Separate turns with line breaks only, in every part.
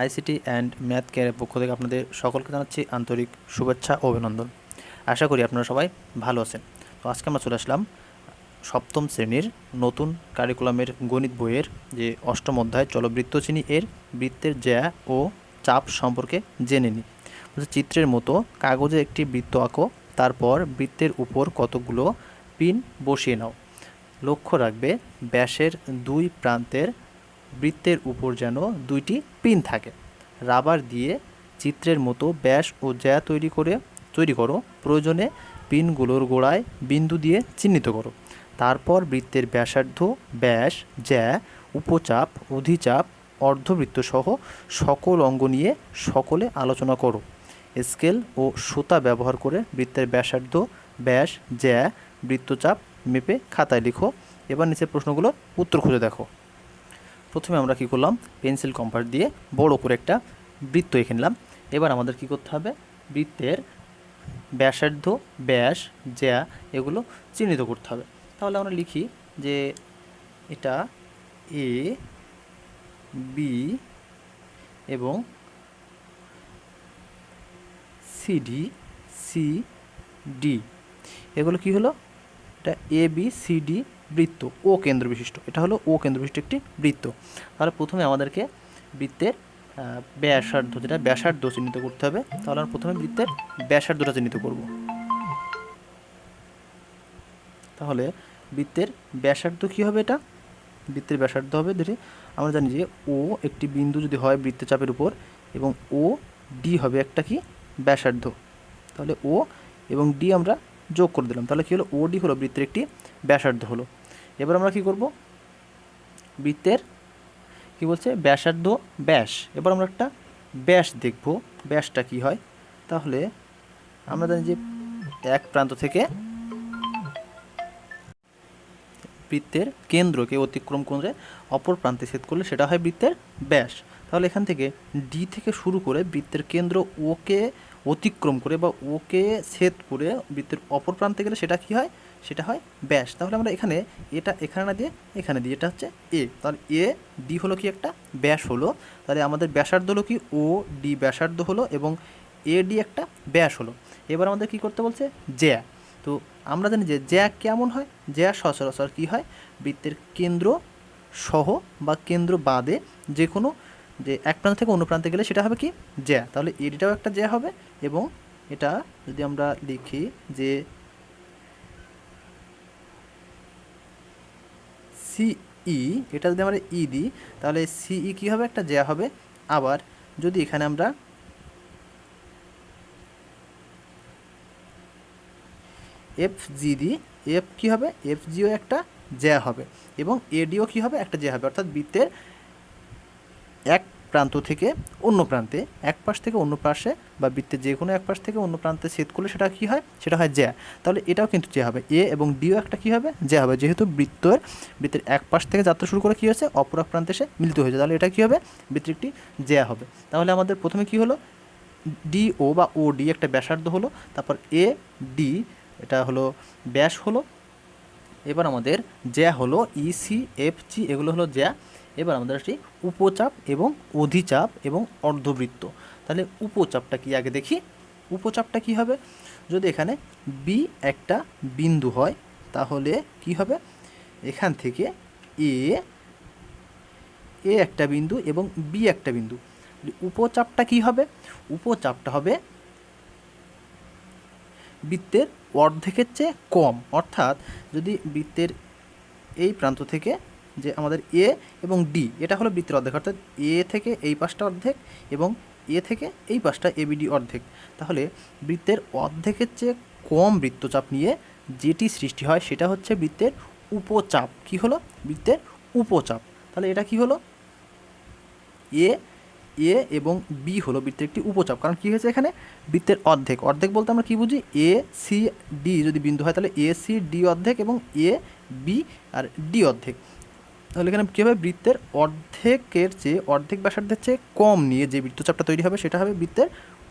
ICT and math কেয়ারের পক্ষ থেকে আপনাদের সকলকে জানাচ্ছি আন্তরিক শুভেচ্ছা ও অভিনন্দন। আশা করি আপনারা সবাই ভালো আছেন। তো আজকে আমরা চলে আসলাম সপ্তম শ্রেণির নতুন কারিকুলামের গণিত বইয়ের যে অষ্টম অধ্যায় চলবৃত্ত চিনি এর বৃত্তের জ্যা ও চাপ সম্পর্কে জেনে নিই। চিত্রের মতো কাগজে একটি বৃত্ত আঁকো, তারপর বৃত্তের উপর কতগুলো পিন বসিয়ে নাও। লক্ষ্য রাখবে, ব্যাসের দুই প্রান্তের বৃত্তের উপর যেন দুইটি পিন থাকে। রাবার দিয়ে চিত্রের মতো ব্যাস ও জ্যা তৈরি করে, তৈরি করো। প্রয়োজনে পিনগুলোর গোড়ায় বিন্দু দিয়ে চিহ্নিত করো। তারপর বৃত্তের ব্যাসার্ধ, ব্যাস, জ্যা, উপচাপ, অধিচাপ, অর্ধবৃত্ত সহ সকল অঙ্গ নিয়ে সকলে আলোচনা করো। স্কেল ও সুতা ব্যবহার করে বৃত্তের ব্যাসার্ধ, ব্যাস, জ্যা, বৃত্তচাপ মেপে খাতায় লিখো। এবার নিচে প্রশ্নগুলো উত্তর খুঁজে দেখো। প্রথমে আমরা কি করলাম? পেন্সিল কম্পাস দিয়ে বড় করে একটা বৃত্ত এঁকে নিলাম। এবার আমাদের কি করতে হবে? বৃত্তের ব্যাসার্ধ, ব্যাস, জ্যা এগুলো চিহ্নিত করতে হবে। তাহলে আমরা লিখি যে এটা এ, বি এবং সিডি সি, ডি। এগুলো কি হলো? এটা এ, বি, সি, ডি বৃত্ত, ও কেন্দ্র বিশিষ্ট। এটা হলো ও কেন্দ্র বিশিষ্ট একটি বৃত্ত। তাহলে প্রথমে আমাদেরকে বৃত্তের ব্যাসার্ধ, যেটা ব্যাসার্ধ চিহ্নিত করতে হবে, তাহলে আমরা প্রথমে বৃত্তের ব্যাসার্ধটা চিহ্নিত করব। তাহলে বৃত্তের ব্যাসার্ধ কী হবে এটা? বৃত্তের ব্যাসার্ধ হবে, দেখি, আমরা জানি যে ও একটি বিন্দু যদি হয় বৃত্তচাপের উপর, এবং ও ডি হবে একটা কি? ব্যাসার্ধ। তাহলে ও এবং ডি আমরা যোগ করে দিলাম। তাহলে কী হলো? ও ডি হলো বৃত্তের একটি ব্যাসার্ধ হলো। এবার আমরা কি করব? বৃত্তের কি বলছে? ব্যাসার্ধ ব্যাস। এবার আমরা একটা ব্যাস দেখব। ব্যাসটা কি হয়? তাহলে আমরা জানি যে এক প্রান্ত থেকে বৃত্তের কেন্দ্রকে অতিক্রম করে অপর প্রান্তে ছেদ করলে সেটা হয় বৃত্তের ব্যাস। তাহলে এখান থেকে ডি থেকে শুরু করে বৃত্তের কেন্দ্র ওকে অতিক্রম করে বা ওকে ছেদ করে বৃত্তের অপর প্রান্তে গেলে সেটা কি হয়? সেটা হয় ব্যাস। তাহলে আমরা এখানে এটা এখানে না দিয়ে এখানে দিই। এটা হচ্ছে এ তাহলে এ ডি হলো কি একটা? ব্যাস হলো। তাহলে আমাদের ব্যাসার্ধ হলো কি? ও ডি ব্যাসার্ধ হলো এবং এ ডি একটা ব্যাস হলো। এবার আমাদের কি করতে বলছে? জ্যা। তো আমরা জানি যে জ্যা কেমন হয়? জ্যা সচরাচর কী হয়? বৃত্তের কেন্দ্র সহ বা কেন্দ্র বাদে যে কোনো যে এক প্রান্ত থেকে অন্য প্রান্তে গেলে সেটা হবে কি? জ্যা। তাহলে এটাও একটা জ্যা হবে এবং এটা যদি আমরা লিখি যে সিই এটা যদি আমরা ই দিই, তাহলে সিই কী হবে? একটা জ্যা হবে। আবার যদি এখানে আমরা এফ জি দিই এফ কী হবে? এফ জিও একটা জ্যা হবে এবং এডিও কী হবে? একটা জ্যা হবে। অর্থাৎ বৃত্তের এক প্রান্ত থেকে অন্য প্রান্তে, এক পাশ থেকে অন্য পাশে বা বৃত্তের যে কোনো এক পাশ থেকে অন্য প্রান্তে ছেদ করলে সেটা কী হয়? সেটা হয় জ্যা। তাহলে এটাও কিন্তু জ্যা হবে। এ এবং ডিও একটা কী হবে? জ্যা হবে। যেহেতু বৃত্তের বৃত্তের এক পাশ থেকে যাত্রা শুরু করে কী হয়েছে? অপর এক প্রান্তে এসে মিলিত হয়েছে। তাহলে এটা কী হবে? বৃত্তের একটি জ্যা হবে। তাহলে আমাদের প্রথমে কী হলো? ডি ও বা ও ডি একটা ব্যাসার্ধ হলো। তারপর এ, ডি, এটা হলো ব্যাস হলো। এবার আমাদের জ্যা হলো ইসি এফ, জি, এগুলো হলো জ্যা। এবার আমাদের আসি উপচাপ এবং অধিচাপ এবং অর্ধবৃত্ত। তাহলে উপচাপটা কি? আগে দেখি। উপচাপটা কি হবে? যদি এখানে বি একটা বিন্দু হয়, তাহলে কি হবে? এখান থেকে এ এ একটা বিন্দু এবং বি একটা বিন্দু। উপচাপটা কি হবে? উপচাপটা হবে বৃত্তের অর্ধেকের চেয়ে কম। অর্থাৎ যদি বৃত্তের এই প্রান্ত থেকে যে আমাদের এ এবং ডি, এটা হলো বৃত্তের অর্ধেক, অর্থাৎ এ থেকে এই পাশটা অর্ধেক এবং এ থেকে এই পাশটা এবিডি অর্ধেক। তাহলে বৃত্তের অর্ধেকের চেয়ে কম বৃত্তচাপ নিয়ে যেটি সৃষ্টি হয় সেটা হচ্ছে বৃত্তের উপচাপ। কি হলো? বৃত্তের উপচাপ। তাহলে এটা কি হলো? এ এ এবং বি হলো বৃত্তের একটি উপচাপ। কারণ কী হয়েছে এখানে? বৃত্তের অর্ধেক। অর্ধেক বলতে আমরা কী বুঝি? এ, সি, ডি যদি বিন্দু হয় তাহলে এ, সি, ডি অর্ধেক এবং এ, বি আর ডি অর্ধেক। তাহলে এখানে কী হবে বৃত্তের অর্ধেকের চেয়ে অর্ধেক ব্যাসার্ধের চেয়ে কম নিয়ে যে বৃত্তচাপটা তৈরি হবে সেটা হবে বৃত্তের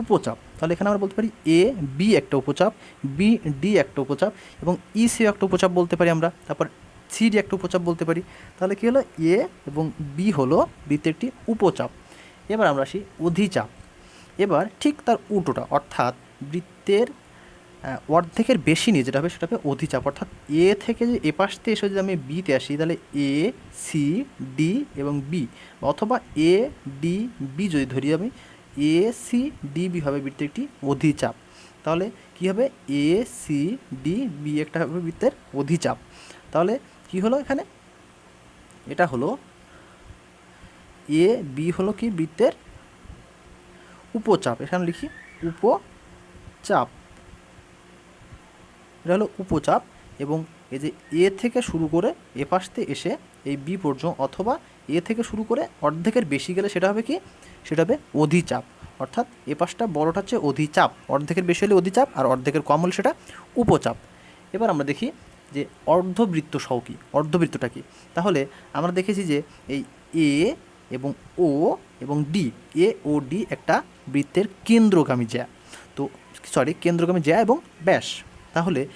উপচাপ। তাহলে এখানে আমরা বলতে পারি এ বি একটা উপচাপ বি ডি একটা উপচাপ এবং ই সি একটা উপচাপ বলতে পারি আমরা, তারপর সি ডি একটা উপচাপ বলতে পারি। তাহলে কী হলো? এ এবং বি হলো বৃত্তের একটি উপচাপ। এবার আমরা আসি অধিচাপ। এবার ঠিক তার উল্টোটা, অর্থাৎ বৃত্তের অর্ধেকের বেশি নিয়ে যেটা হবে সেটা হবে অধিচাপ। অর্থাৎ এ থেকে যে এ থেকে এসে যদি আমি বিতে আসি, তাহলে এ সি ডি এবং বি অথবা এ ডি বি যদি ধরি আমি এ সি ডি বি হবে বৃত্তের একটি অধিচাপ। তাহলে কি হবে? এ সি ডি বি একটা হবে বৃত্তের অধিচাপ। তাহলে কি হলো এখানে? এটা হলো এ বি হলো কি? বৃত্তের উপচাপ। এখানে লিখি উপচাপ। এটা হলো উপচাপ এবং এই যে এ থেকে শুরু করে এ পাশতে এসে এই বি পর্যন্ত অথবা এ থেকে শুরু করে অর্ধেকের বেশি গেলে সেটা হবে কি? সেটা হবে অধিচাপ। অর্থাৎ এ পাশটা বড়টা হচ্ছে অধিচাপ। অর্ধেকের বেশি হলে অধিচাপ আর অর্ধেকের কম হলে সেটা উপচাপ। এবার আমরা দেখি যে অর্ধবৃত্ত সহ কি? অর্ধবৃত্তটা কি? তাহলে আমরা দেখেছি যে এই এ এবং ও এবং ডি, এ, ও, ডি একটা বৃত্তের কেন্দ্রগামী জ্যা। তো সরি কেন্দ্রগামী জ্যা এবং ব্যাস। তাহলে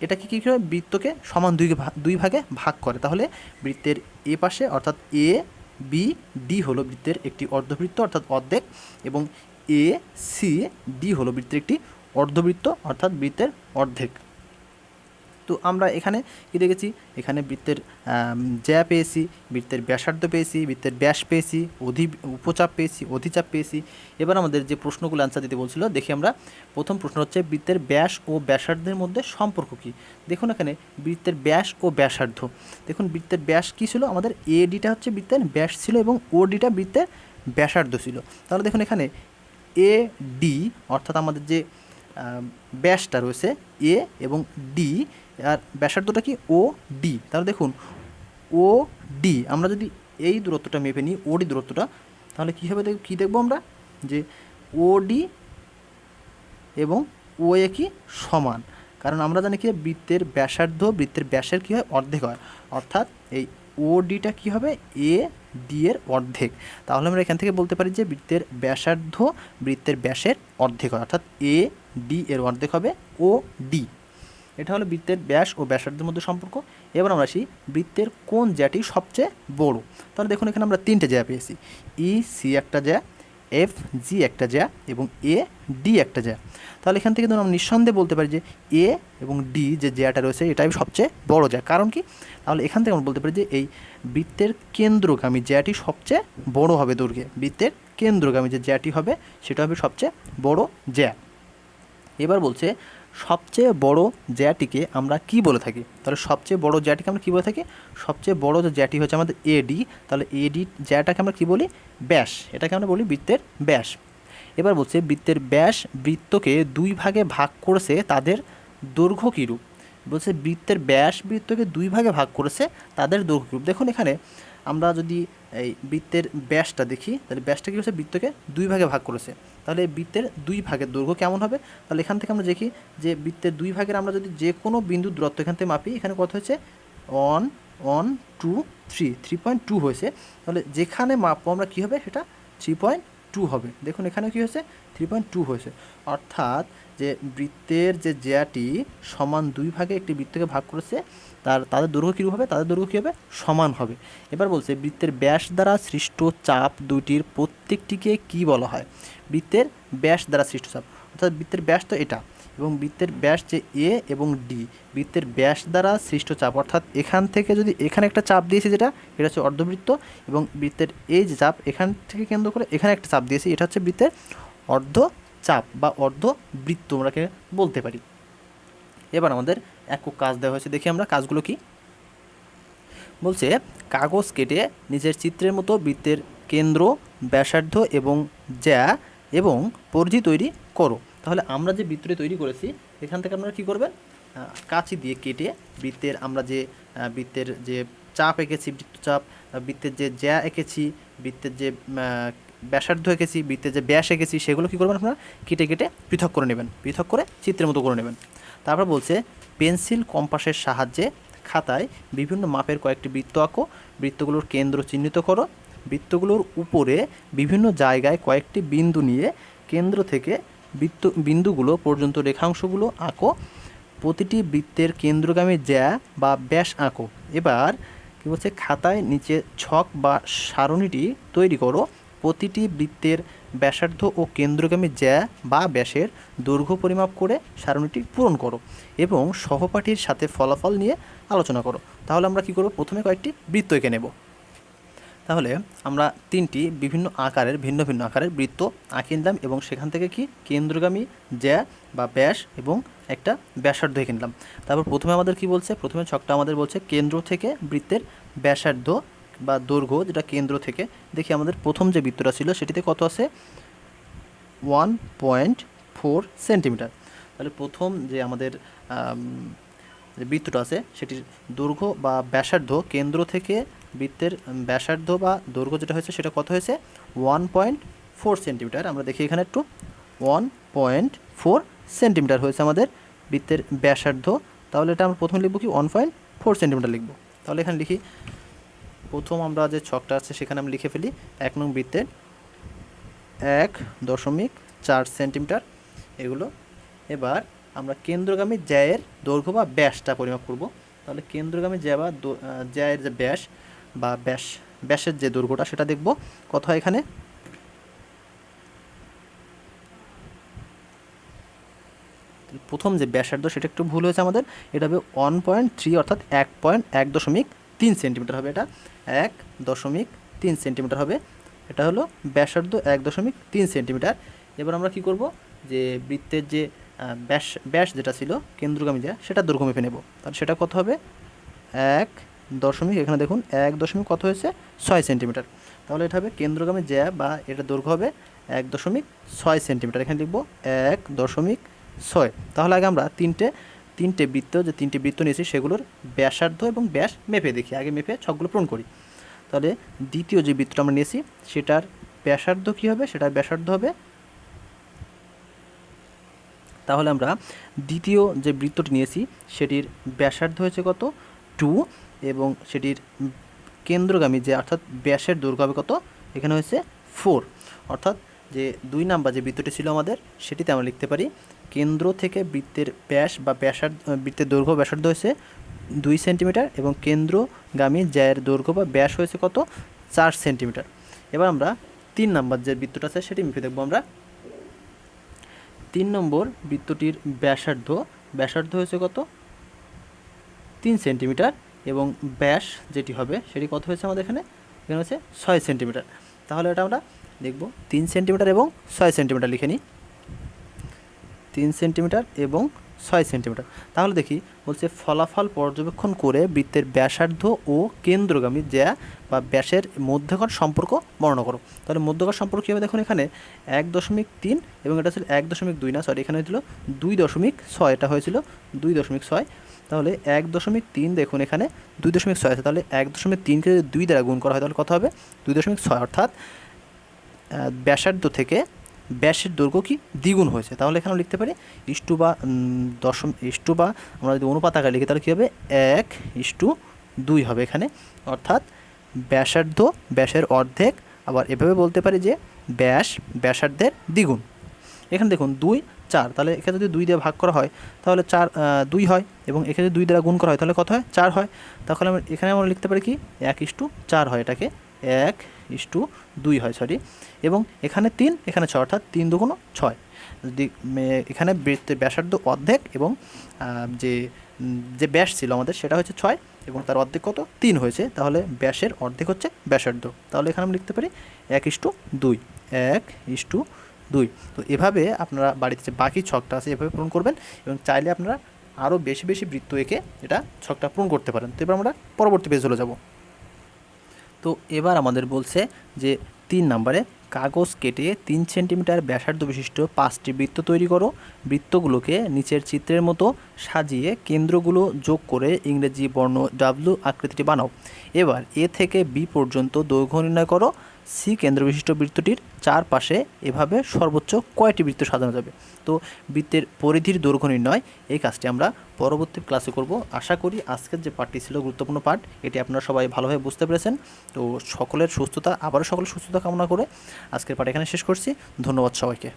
এটা কি করে? বৃত্তকে সমান দুই দুই ভাগে ভাগ করে। তাহলে বৃত্তের এ পাশে অর্থাৎ এ, বি, ডি হলো বৃত্তের একটি অর্ধবৃত্ত অর্থাৎ অর্ধেক এবং এ, সি, ডি হলো বৃত্তের একটি অর্ধবৃত্ত অর্থাৎ বৃত্তের অর্ধেক। তো আমরা এখানে কি দেখেছি? এখানে বৃত্তের জ্যা পেয়েছি, বৃত্তের ব্যাসার্ধ পেয়েছি, বৃত্তের ব্যাস পেয়েছি, অধি, উপচাপ পেয়েছি, অধিচাপ পেয়েছি। এবার আমাদের যে প্রশ্নগুলো অ্যান্সার দিতে বলছিল, দেখি আমরা। প্রথম প্রশ্ন হচ্ছে, বৃত্তের ব্যাস ও ব্যাসার্ধের মধ্যে সম্পর্ক কী? দেখুন এখানে, বৃত্তের ব্যাস ও ব্যাসার্ধ। দেখুন, বৃত্তের ব্যাস কী ছিল? আমাদের এ ডিটা হচ্ছে বৃত্তের ব্যাস ছিল এবং ও ডিটা বৃত্তের ব্যাসার্ধ ছিল। তাহলে দেখুন এখানে এ ডি অর্থাৎ আমাদের যে ব্যাসটা রয়েছে এ এবং ডি আর ব্যাসার্ধটা কি? ও ডি তাহলে দেখুন ও ডি আমরা যদি এই দূরত্বটা মেপে নিই ওডি দূরত্বটা, তাহলে কী হবে দেখ, কী দেখব আমরা? যে ও ডি এবং ও এ কি সমান। কারণ আমরা জানি কি বৃত্তের ব্যাসার্ধ, বৃত্তের ব্যাসের কী হয়? অর্ধেক হয়। অর্থাৎ এই ও ডিটা কী হবে? এ ডি এর অর্ধেক। তাহলে আমরা এখান থেকে বলতে পারি যে বৃত্তের ব্যাসার্ধ, বৃত্তের ব্যাসের অর্ধেক হয়। অর্থাৎ এ ডি এর অর্ধেক হবে ও ডি এটা হলো বৃত্তের ব্যাস ও ব্যাসার্ধের মধ্যে সম্পর্ক। এবার আমরা আসি বৃত্তের কোন জ্যাটি সবচেয়ে বড়। তাহলে দেখুন, এখানে আমরা তিনটে জ্যা পেয়েছি। ই সি একটা জ্যা এফ জি একটা জ্যা এবং এ ডি একটা জ্যা। তাহলে এখান থেকে ধরুন আমরা নিঃসন্দেহে বলতে পারি যে এ এবং ডি যে জ্যাটা রয়েছে, এটাই সবচেয়ে বড় জ্যা। কারণ কি? তাহলে এখান থেকে আমরা বলতে পারি যে এই বৃত্তের কেন্দ্রগামী জ্যাটি সবচেয়ে বড় হবে দুর্গে। বৃত্তের কেন্দ্রগামী যে জ্যাটি হবে, সেটা হবে সবচেয়ে বড় জ্যা। এবার বলছে সবচেয়ে বড় জ্যাটিকে আমরা কি বলে থাকি? তাহলে সবচেয়ে বড় জ্যাটিকে আমরা কী বলে থাকি? সবচেয়ে বড় যে জ্যাটি হচ্ছে আমাদের এডি তাহলে এডি জ্যাটাকে আমরা কী বলি? ব্যাস। এটাকে আমরা বলি বৃত্তের ব্যাস। এবার বলছে বৃত্তের ব্যাস বৃত্তকে দুই ভাগে ভাগ করেছে তাদের দৈর্ঘ্য কীরূপ? বলছে বৃত্তের ব্যাস বৃত্তকে দুই ভাগে ভাগ করেছে তাদের দৈর্ঘ্য কীরূপ? দেখুন এখানে আমরা যদি এই বৃত্তের ব্যাসটা দেখি, তাহলে ব্যাসটা কী হচ্ছে বৃত্তকে দুই ভাগে ভাগ করেছে। তাহলে বৃত্তের দুই ভাগের দৈর্ঘ্য কেমন হবে? তাহলে এখান থেকে আমরা দেখি যে বৃত্তের দুই ভাগের আমরা যদি যে কোনো বিন্দুর দূরত্ব এখান থেকে মাপি, এখানে কত হয়েছে? One one, two, three three point two হয়েছে। তাহলে যেখানে মাপবো আমরা কী হবে? সেটা থ্রি পয়েন্ট টু হবে। দেখুন এখানে কী হয়েছে? থ্রি পয়েন্ট টু হয়েছে। অর্থাৎ যে বৃত্তের যে জ্যাটি সমান দুই ভাগে একটি বৃত্তকে ভাগ করেছে তার, তাদের দৈর্ঘ্য কীরূপ হবে? তাদের দৈর্ঘ্য কী হবে? সমান হবে। এবার বলছে, বৃত্তের ব্যাস দ্বারা সৃষ্ট চাপ দুইটির প্রত্যেকটিকে কি বলা হয়? বৃত্তের ব্যাস দ্বারা সৃষ্ট চাপ। অর্থাৎ বৃত্তের ব্যাস তো এটা। এবং বৃত্তের ব্যাস যে এ এবং ডি, বৃত্তের ব্যাস দ্বারা সৃষ্ট চাপ। অর্থাৎ এখান থেকে যদি এখানে একটা চাপ দিয়েছি যেটা, এটা হচ্ছে অর্ধবৃত্ত। এবং বৃত্তের এই যে চাপ, এখান থেকে কেন্দ্র করে এখানে একটা চাপ দিয়েছি, এটা হচ্ছে বৃত্তের অর্ধ চাপ বা অর্ধ বৃত্ত আমরাকে বলতে পারি। এবার আমাদের একক কাজ দেওয়া হয়েছে। দেখি আমরা কাজগুলো কি। বলছে, কাগজ কেটে নিজের চিত্রের মতো বৃত্তের কেন্দ্র, ব্যাসার্ধ এবং জ্যা এবং পরিধি তৈরি করো। তাহলে আমরা যে বৃত্তটি তৈরি করেছি, এখান থেকে আপনারা কী করবেন? কাঁচি দিয়ে কেটে বৃত্তের আমরা যে বৃত্তের যে চাপ এঁকেছি বৃত্তচাপ বৃত্তের যে জ্যা এঁকেছি, বৃত্তের যে ব্যাসার্ধ এঁকেছি, বৃত্তের যে ব্যাস এঁকেছি, সেগুলো কী করবেন আপনারা? কেটে কেটে পৃথক করে নেবেন। পৃথক করে চিত্রের মতো করে নেবেন। তারপর বলছে পেন্সিল কম্পাসের সাহায্যে খাতায় বিভিন্ন মাপের কয়েকটি বৃত্ত আঁকো। বৃত্তগুলোর কেন্দ্র চিহ্নিত করো। বৃত্তগুলোর উপরে বিভিন্ন জায়গায় কয়েকটি বিন্দু নিয়ে কেন্দ্র থেকে বৃত্ত, বিন্দুগুলো পর্যন্ত রেখাংশগুলো আঁকো। প্রতিটি বৃত্তের কেন্দ্রগামী জ্যা বা ব্যাস আঁকো। এবার কী বলছে? খাতায় নিচে ছক বা সারণীটি তৈরি করো। প্রতিটি বৃত্তের ব্যাসার্ধ ও কেন্দ্রগামী জ্যা বা ব্যাসের দৈর্ঘ্য পরিমাপ করে সারণীটি পূরণ করো এবং সহপাঠীর সাথে ফলাফল নিয়ে আলোচনা করো। তাহলে আমরা কি করব? প্রথমে কয়েকটি বৃত্ত এঁকে নেব। তাহলে আমরা তিনটি বিভিন্ন আকারের, ভিন্ন ভিন্ন আকারের বৃত্ত আঁকে নিলাম এবং সেখান থেকে কি? কেন্দ্রগামী জ্যা বা ব্যাস এবং একটা ব্যাসার্ধ এঁকে নিলাম। তারপর প্রথমে আমাদের কি বলছে? প্রথমে ছকটা আমাদের বলছে কেন্দ্র থেকে বৃত্তের ব্যাসার্ধ বা দৈর্ঘ্য যেটা কেন্দ্র থেকে, দেখি আমাদের প্রথম যে বৃত্তটা ছিল সেটিতে কত আছে? One point four centimetre. তাহলে প্রথম যে আমাদের বৃত্তটা আছে সেটির দৈর্ঘ্য বা ব্যাসার্ধ কেন্দ্র থেকে বৃত্তের ব্যাসার্ধ বা দৈর্ঘ্য যেটা হয়েছে সেটা কত হয়েছে? One point four centimetre. আমরা দেখি এখানে একটু, ওয়ান পয়েন্ট ফোর সেন্টিমিটার হয়েছে আমাদের বৃত্তের ব্যাসার্ধ। তাহলে এটা আমরা প্রথমে লিখব কি? ওয়ান পয়েন্ট ফোর সেন্টিমিটার লিখব। তাহলে এখানে লিখি প্রথম আমরা যে ছকটা আছে সেখানে আমি লিখে ফেলি এক নং বৃত্তের এক দশমিক চার সেন্টিমিটার। এগুলো এবার আমরা কেন্দ্রগামী জ্যায়ের দৈর্ঘ্য বা ব্যাসটা পরিমাপ করব। তাহলে কেন্দ্রগামী জ্যা বা জ্যায়ের যে ব্যাস বা ব্যাস, ব্যাসের যে দৈর্ঘ্যটা সেটা দেখব। কত হয় এখানে? প্রথম যে ব্যাসার্ধ সেটা একটু ভুল হয়েছে আমাদের। এটা হবে ওয়ান পয়েন্ট থ্রি অর্থাৎ এক পয়েন্ট এক দশমিক তিন সেন্টিমিটার হবে এটা, এক দশমিক তিন সেন্টিমিটার হবে। এটা হলো ব্যাসার্ধ এক দশমিক তিন সেন্টিমিটার। এবার আমরা কি করব? যে বৃত্তের যে ব্যাস ব্যাস যেটা ছিল, কেন্দ্রগামী যা সেটা দৈর্ঘ্য মেপে নেব। তাহলে সেটা কত হবে? এক দশমিক, এখানে দেখুন, এক দশমিক কত হয়েছে? ছয় সেন্টিমিটার। তাহলে এটা হবে কেন্দ্রগামী জ্যা বা এটা দৈর্ঘ্য হবে এক দশমিক ছয় সেন্টিমিটার। এখানে লিখব এক দশমিক ছয়। তাহলে আগে আমরা তিনটে তিনটে বৃত্ত, যে তিনটে বৃত্ত নিয়েছি, সেগুলোর ব্যাসার্ধ এবং ব্যাস মেপে দেখি, আগে মেপে ছকগুলো পূরণ করি। তাহলে দ্বিতীয় যে বৃত্তটা আমরা নিয়েছি, সেটার ব্যাসার্ধ কী হবে? সেটার ব্যাসার্ধ হবে তাহলে আমরা দ্বিতীয় যে বৃত্তটি নিয়েছি, সেটির ব্যাসার্ধ হয়েছে কত? টু, এবং সেটির কেন্দ্রগামী যে, অর্থাৎ ব্যাসের দৈর্ঘ্য হবে কত? এখানে হয়েছে ফোর। অর্থাৎ যে দুই নাম্বার যে বৃত্তটি ছিল আমাদের, সেটিতে আমরা লিখতে পারি কেন্দ্র থেকে বৃত্তের ব্যাস বা ব্যাসার্ধ বৃত্তের দৈর্ঘ্য ব্যাসার্ধ হয়েছে দুই সেন্টিমিটার এবং কেন্দ্রগামী জ্যায়ের দৈর্ঘ্য বা ব্যাস হয়েছে কত? চার সেন্টিমিটার। এবার আমরা তিন নম্বর যে বৃত্তটা আছে সেটি মেপে দেখব আমরা। তিন নম্বর বৃত্তটির ব্যাসার্ধ ব্যাসার্ধ হয়েছে কত? তিন সেন্টিমিটার এবং ব্যাস যেটি হবে সেটি কত হয়েছে আমাদের এখানে? এখানে হচ্ছে ছয় সেন্টিমিটার। তাহলে এটা আমরা দেখব তিন সেন্টিমিটার এবং ছয় সেন্টিমিটার লিখে নিই। তিন সেন্টিমিটার এবং ছয় সেন্টিমিটার। তাহলে দেখি, বলছে ফলাফল পর্যবেক্ষণ করে বৃত্তের ব্যাসার্ধ ও কেন্দ্রগামী জ্যা বা ব্যাসের মধ্যকার সম্পর্ক বর্ণনা করো। তাহলে মধ্যকার সম্পর্ক কী দেখুন এখানে এক দশমিক তিন এবং এটা ছিল এক দশমিক দুই না সরি এখানে হয়েছিল দুই দশমিক ছয়, এটা হয়েছিল দুই দশমিক ছয়। তাহলে এক দশমিক তিন দেখুন এখানে দুই দশমিক ছয় আছে, তাহলে এক দশমিক তিনকে যদি দুই দ্বারা গুণ করা হয় তাহলে কত হবে? দুই দশমিক ছয়, অর্থাৎ ব্যাসার্ধ থেকে ব্যাসের দৈর্ঘ্য কি? দ্বিগুণ হয়েছে। তাহলে এখানে লিখতে পারি ইস্টু বা দশম ইস্টু বা, আমরা যদি অনুপাত আকারে লিখি, তাহলে কী হবে? এক ইস্টু দুই হবে এখানে। অর্থাৎ ব্যাসার্ধ, ব্যাসের অর্ধেক, আবার এভাবে বলতে পারি যে ব্যাস, ব্যাসার্ধের দ্বিগুণ। এখানে দেখুন, দুই, চার, তাহলে এখানে যদি দুই দিয়ে ভাগ করা হয়, তাহলে চার দুই হয়, এবং এখানে যদি দুই দ্বারা গুণ করা হয়, তাহলে কত হয়? চার হয়। তাহলে আমরা, এখানে আমরা লিখতে পারি কি? এক ইস্টু চার হয় এটাকে। এক ইস্টু দুই হয় সরি এবং এখানে তিন, এখানে ছয়, অর্থাৎ তিন দুগুণ ছয়। যদি এখানে বৃত্তের ব্যাসার্ধ অর্ধেক এবং যে যে ব্যাস ছিল আমাদের সেটা হচ্ছে ছয় এবং তার অর্ধেক কত? তিন হয়েছে। তাহলে ব্যাসের অর্ধেক হচ্ছে ব্যাসার্ধ। তাহলে এখানে আমরা লিখতে পারি এক ইস্টু দুই। এক ইস্টু দুই। তো এভাবে আপনারা বাড়িতে যে বাকি ছকটা আছে এভাবে পূরণ করবেন এবং চাইলে আপনারা আরও বেশি বেশি বৃত্ত এঁকে এটা ছকটা পূরণ করতে পারেন। তো এবার আমরা পরবর্তী পেজ চলে যাব। তো এবার আমাদের বলছে যে তিন নম্বরে, কাগজ কেটে তিন সেন্টিমিটার ব্যাসার্ধ বিশিষ্ট পাঁচটি বৃত্ত তৈরি করো। বৃত্তগুলোকে নিচের চিত্রের মতো সাজিয়ে কেন্দ্রগুলো যোগ করে ইংরেজি বর্ণ ডাব্লু আকৃতিটি বানাও। এবার এ থেকে বি পর্যন্ত দৈর্ঘ্য নির্ণয় করো। সি কেন্দ্রবিশিষ্ট বৃত্তটির চারপাশে এভাবে সর্বোচ্চ কয়টি বৃত্ত সাজানো যাবে? তো বৃত্তের পরিধির দৈর্ঘ্য নির্ণয় এই কাজটি আমরা পরবর্তী ক্লাসে করব। আশা করি আজকের যে পাঠটি ছিল গুরুত্বপূর্ণ পাঠ, এটি আপনারা সবাই ভালোভাবে বুঝতে পেরেছেন। তো সকলের সুস্থতা, আবারও সকলের সুস্থতা কামনা করে আজকের পাঠ এখানে শেষ করছি। ধন্যবাদ সবাইকে।